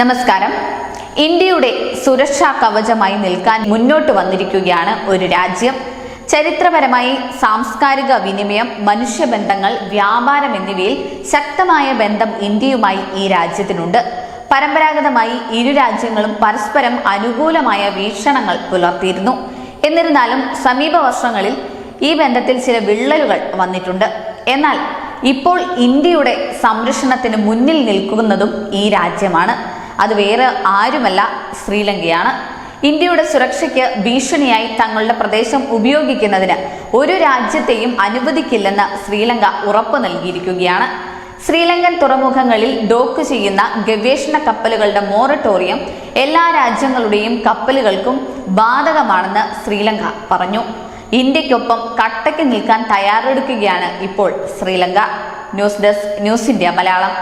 നമസ്കാരം. ഇന്ത്യയുടെ സുരക്ഷാ കവചമായി നിൽക്കാൻ മുന്നോട്ട് വന്നിരിക്കുകയാണ് ഒരു രാജ്യം. ചരിത്രപരമായി സാംസ്കാരിക വിനിമയം മനുഷ്യബന്ധങ്ങൾ വ്യാപാരം എന്നിവയിൽ ശക്തമായ ബന്ധം ഇന്ത്യയുമായി ഈ രാജ്യത്തിനുണ്ട്. പരമ്പരാഗതമായി ഇരു രാജ്യങ്ങളും പരസ്പരം അനുകൂലമായ വീക്ഷണങ്ങൾ പുലർത്തിയിരുന്നു. എന്നിരുന്നാലും സമീപ വർഷങ്ങളിൽ ഈ ബന്ധത്തിൽ ചില വിള്ളലുകൾ വന്നിട്ടുണ്ട്. എന്നാൽ ഇപ്പോൾ ഇന്ത്യയുടെ സംരക്ഷണത്തിന് മുന്നിൽ നിൽക്കുന്നതും ഈ രാജ്യമാണ്. അത് വേറെ ആരുമല്ല ശ്രീലങ്കയാണ്. ഇന്ത്യയുടെ സുരക്ഷയ്ക്ക് ഭീഷണിയായി തങ്ങളുടെ പ്രദേശം ഉപയോഗിക്കുന്നതിന് ഒരു രാജ്യത്തെയും അനുവദിക്കില്ലെന്ന് ശ്രീലങ്ക ഉറപ്പു നൽകിയിരിക്കുകയാണ്. ശ്രീലങ്കൻ തുറമുഖങ്ങളിൽ ഡോക്ക് ചെയ്യുന്ന ഗവേഷണ കപ്പലുകളുടെ മോറട്ടോറിയം എല്ലാ രാജ്യങ്ങളുടെയും കപ്പലുകൾക്കും ബാധകമാണെന്ന് ശ്രീലങ്ക പറഞ്ഞു. ഇന്ത്യക്കൊപ്പം കട്ടയ്ക്ക് നിൽക്കാൻ തയ്യാറെടുക്കുകയാണ് ഇപ്പോൾ Sri Lanka. News desk news India Malayalam.